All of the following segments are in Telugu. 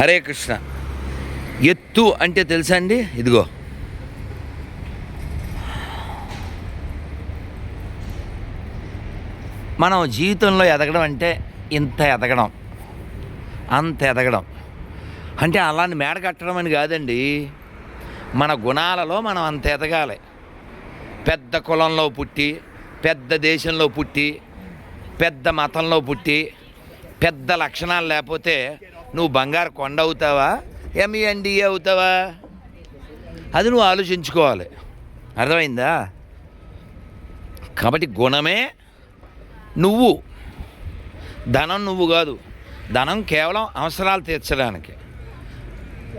హరే కృష్ణ. ఎత్తు అంటే తెలుసా అండి? ఇదిగో. మనం జీవితంలో ఎదగడం అంటే ఇంత ఎదగడం. అంత ఎదగడం. అంటే అలాంటి మేడ కట్టడం అని కాదండి. మన గుణాలలో మనం అంత ఎదగాలి. పెద్ద కులంలో పుట్టి పెద్ద దేశంలో పుట్టి పెద్ద మతంలో పుట్టి పెద్ద లక్షణాలు లేకపోతే నువ్వు బంగారు కొండ అవుతావా? ఎంఈఎన్డిఏ అవుతావా? అది నువ్వు ఆలోచించుకోవాలి. అర్థమైందా? కాబట్టి గుణమే నువ్వు. ధనం నువ్వు కాదు. ధనం కేవలం అవసరాలు తీర్చడానికి.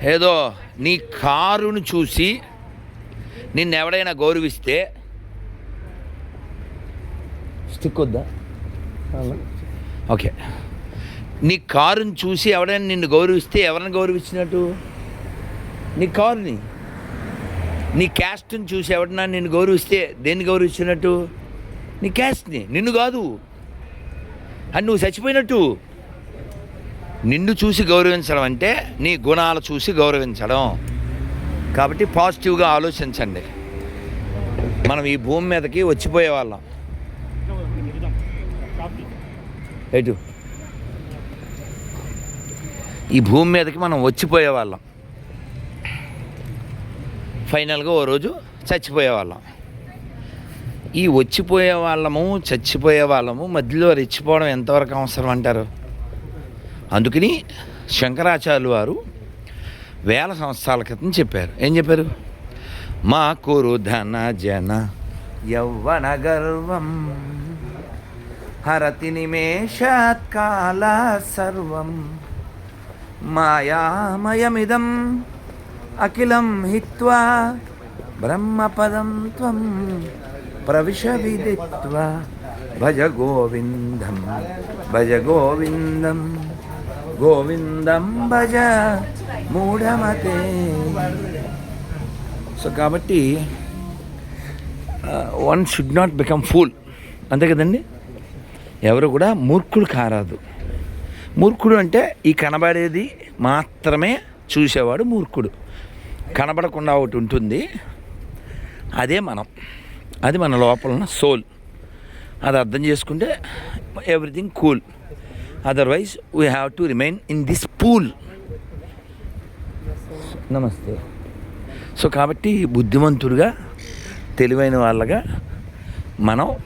ఏదో నీ కారును చూసి నిన్నెవడైనా గౌరవిస్తే స్టిక్ వద్దా? ఓకే. నీ కారుని చూసి ఎవడైనా నిన్ను గౌరవిస్తే ఎవరిని గౌరవించినట్టు? నీ కారుని. నీ క్యాస్ట్ని చూసి ఎవడన్నా నిన్ను గౌరవిస్తే దేన్ని గౌరవించినట్టు? నీ క్యాస్ట్ని. నిన్ను కాదు. అని నువ్వు చచ్చిపోయినట్టు. నిన్ను చూసి గౌరవించడం అంటే నీ గుణాలు చూసి గౌరవించడం. కాబట్టి పాజిటివ్గా ఆలోచించండి. మనం ఈ భూమి మీదకి వచ్చిపోయే వాళ్ళం ఎటు? ఈ భూమి మీదకి మనం వచ్చిపోయే వాళ్ళం ఫైనల్గా ఓ రోజు చచ్చిపోయే వాళ్ళం ఈ వచ్చిపోయే వాళ్ళము చచ్చిపోయే వాళ్ళము మధ్యలో రెచ్చిపోవడం ఎంతవరకు అవసరం అంటారు? అందుకని శంకరాచార్యులు వారు వేల సంవత్సరాల క్రితం చెప్పారు. ఏం చెప్పారు? మా కురు ధన జన యౌవన గర్వం హరతి నిమేషాత్ కాల సర్వం. మాయామయమిదం అఖిలం హిత్వా బ్రహ్మపదం త్వం ప్రవిశ విదిత్వా భజ గోవిందం భజ గోవిందం గోవిందం భజ మూఢమతే. సో కాబట్టి one should not become fool అంతే కదండి? ఎవరు కూడా మూర్ఖుడు కారాదు. మూర్ఖుడు అంటే ఈ కనబడేది మాత్రమే చూసేవాడు మూర్ఖుడు. కనబడకుండా ఒకటి ఉంటుంది. అదే మనం. అది మన లోపల ఉన్న సోల్. అది అర్థం చేసుకుంటే everything cool. Otherwise we have to remain in this pool నమస్తే. సో కాబట్టి బుద్ధిమంతుడుగా తెలివైన వాళ్ళగా మనం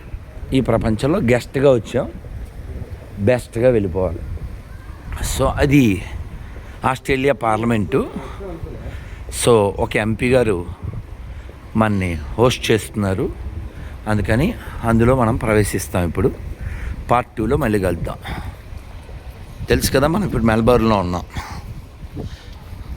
ఈ ప్రపంచంలో గెస్ట్గా వచ్చాం. బెస్ట్గా వెళ్ళిపోవాలి. సో అది ఆస్ట్రేలియా పార్లమెంటు. సో ఒక ఎంపీ గారు మనని హోస్ట్ చేస్తున్నారు. అందుకని అందులో మనం ప్రవేశిస్తాం ఇప్పుడు. పార్ట్ టూలో మళ్ళీ కలుద్దాం. తెలుసు కదా మనం ఇప్పుడు మెల్బోర్న్లో ఉన్నాం.